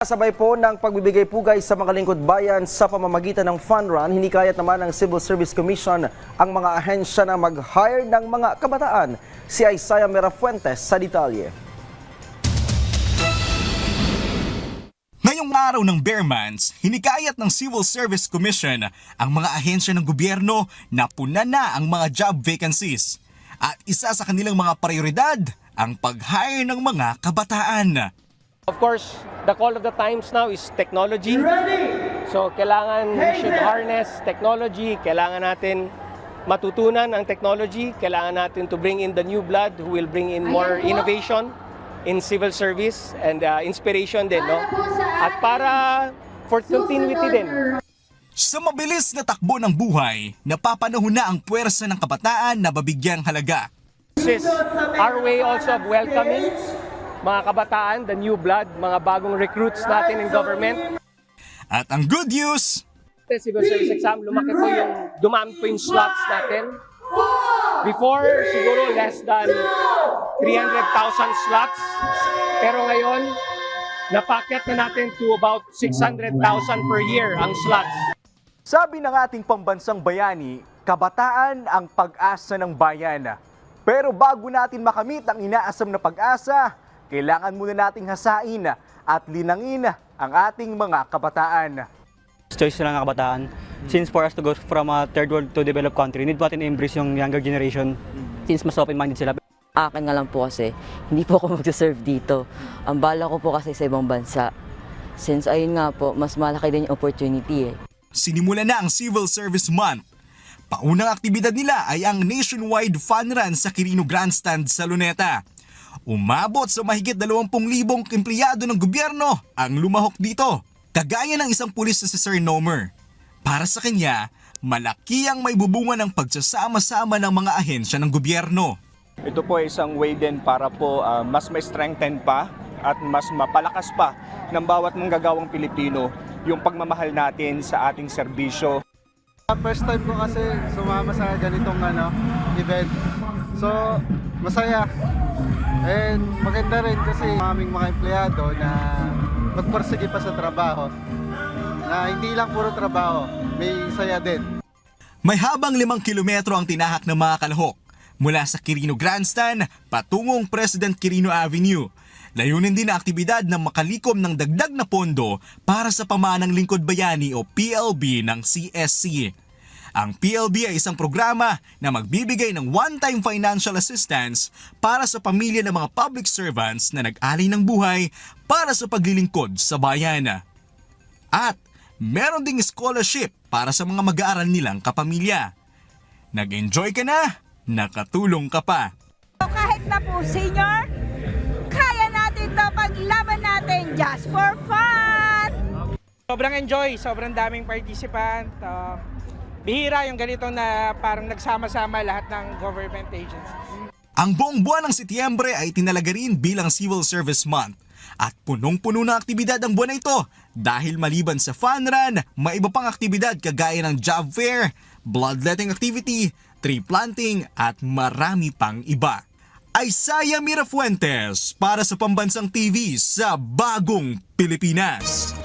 Sabay po ng pagbibigay pugay sa mga lingkod bayan sa pamamagitan ng fun run, hinikayat naman ng Civil Service Commission ang mga ahensya na mag-hire ng mga kabataan. Si Isaiah Merafuentes sa detalye. Ngayong araw ng Bear Months, hinikayat ng Civil Service Commission ang mga ahensya ng gobyerno na puna na ang mga job vacancies. At isa sa kanilang mga prioridad, ang pag-hire ng mga kabataan. Of course, the call of the times now is technology. So kailangan we should harness technology, kailangan natin matutunan ang technology, kailangan natin to bring in the new blood who will bring in more innovation in civil service and uh, inspiration din, no? At para for continuity din. Sa mabilis na takbo ng buhay, napapanahon na ang puwersa ng kabataan na babigyang halaga. This is our way also of welcoming mga kabataan, the new blood, mga bagong recruits natin in government. At ang good news, civil service exam, lumaki po yung, dumami po yung slots natin. Before, siguro less than 300,000 slots. Pero ngayon, napakyat na natin to about 600,000 per year ang slots. Sabi ng ating pambansang bayani, kabataan ang pag-asa ng bayan. Pero bago natin makamit ang inaasam na pag-asa, kailangan muna nating hasain at linangin ang ating mga kabataan. choice lang ng kabataan. Since for us to go from a third world to developed country, need natin i-embrace yung younger generation since mas open-minded sila. Akin nga lang po kasi, hindi po ako mag-serve dito. Ang bala ko po kasi sa ibang bansa. Since ayun nga po, mas malaki din yung opportunity eh. sinimula na ang Civil Service Month. Paunang aktibidad nila ay ang nationwide fun run sa Quirino Grandstand sa Luneta. Umabot sa mahigit 20,000 empleyado ng gobyerno ang lumahok dito. Kagaya ng isang pulis na si Sir Nomer. Para sa kanya, malaki ang may bubunga ng pagsasama-sama ng mga ahensya ng gobyerno. Ito po ay isang way din para po ah, mas may strengthen pa at mas mapalakas pa ng bawat manggagawang Pilipino yung pagmamahal natin sa ating serbisyo. First time ko kasi sumama sa ganitong ano, event. So, masaya. And maganda rin kasi aming mga empleyado na magporsige pa sa trabaho. Na hindi lang puro trabaho, may saya din. May habang limang kilometro ang tinahak ng mga kalahok mula sa Quirino Grandstand patungong President Quirino Avenue. Layunin din na aktibidad na makalikom ng dagdag na pondo para sa pamanang lingkod bayani o PLB ng CSC. Ang PLB ay isang programa na magbibigay ng one-time financial assistance para sa pamilya ng mga public servants na nag-alay ng buhay para sa paglilingkod sa bayan. At meron ding scholarship para sa mga mag-aaral nilang kapamilya. Nag-enjoy ka na? Nakatulong ka pa. Kahit na po senior, kaya natin to paglaban natin just for fun! Sobrang enjoy, sobrang daming participant. Uh, bihira yung ganito na parang nagsama-sama lahat ng government agencies. Ang buong buwan ng Setyembre ay tinalaga rin bilang Civil Service Month. At punong-puno ng aktibidad ang buwan na ito dahil maliban sa fun run, may iba pang aktibidad kagaya ng job fair, bloodletting activity, tree planting at marami pang iba. Isaiah Mirafuentes para sa Pambansang TV sa Bagong Pilipinas.